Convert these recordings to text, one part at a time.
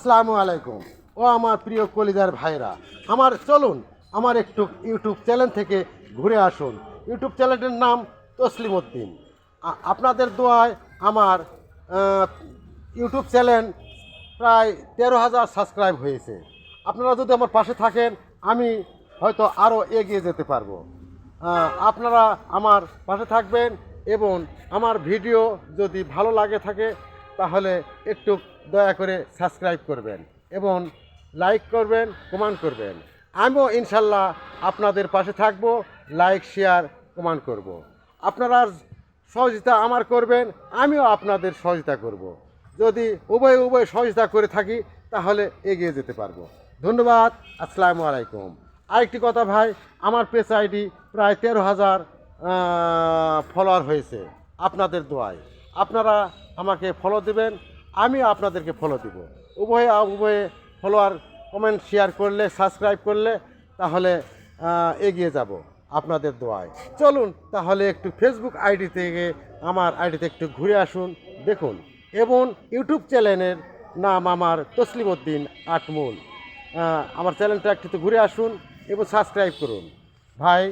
আসসালামু আলাইকুম। ও আমার প্রিয় কলিজার ভাইরা, আমার চলুন আমার একটু ইউটিউব চ্যানেল থেকে ঘুরে আসুন। ইউটিউব চ্যানেলটির নাম তসলিম উদ্দিন আপনাদের দোয়ায় আমার ইউটিউব চ্যানেল প্রায় তেরো হাজার সাবস্ক্রাইব হয়েছে। আপনারা যদি আমার পাশে থাকেন, আমি হয়তো আরও এগিয়ে যেতে পারব। আপনারা আমার পাশে থাকবেন এবং আমার ভিডিও যদি ভালো লাগে থাকে তাহলে একটু দয়া করে সাবস্ক্রাইব করবেন এবং লাইক করবেন, কমেন্ট করবেন আমিও ইনশাল্লাহ আপনাদের পাশে থাকব, লাইক, শেয়ার, কমেন্ট করব। আপনারা সহযোগিতা আমার করবেন, আমিও আপনাদের সহযোগিতা করব। যদি উভয় উভয় সহযোগিতা করে থাকি, তাহলে এগিয়ে যেতে পারব ধন্যবাদ, আসসালামু আলাইকুম আরেকটি কথা ভাই, আমার পেজ আইডি প্রায় তেরো হাজার ফলোয়ার হয়েছে, আপনাদের দোয়ায় আপনারা আমাকে ফলো দিবেন আমিও আপনাদেরকে ফলো দিব। উভয়ে উভয়ে ফলোয়ার কমেন্ট শেয়ার করলে সাবস্ক্রাইব করলে তাহলে এগিয়ে যাব আপনাদের দোয়ায়। চলুন তাহলে একটু ফেসবুক আইডি থেকে আমার আইডিতে একটু ঘুরে আসুন, দেখুন। এবং ইউটিউব চ্যানেলের নাম আমার তসলিম উদ্দিন আটমুল আমার চ্যানেলটা একটু ঘুরে আসুন এবং সাবস্ক্রাইব করুন। ভাই,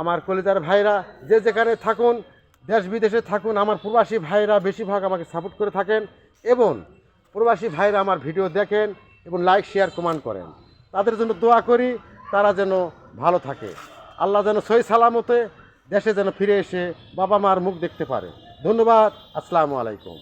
আমার কলিজার ভাইরা, যে যেখানে থাকুন দেশ বিদেশে থাকুন, আমার প্রবাসী ভাইরা বেশিরভাগ আমাকে সাপোর্ট করে থাকেন এবং প্রবাসী ভাইরা আমার ভিডিও দেখেন এবং লাইক শেয়ার কমেন্ট করেন। তাদের জন্য দোয়া করি, তারা যেন ভালো থাকে। আল্লাহ যেন সই সালামতে দেশে যেন ফিরে এসে বাবা মার মুখ দেখতে পারে। ধন্যবাদ, আসসালামু আলাইকুম।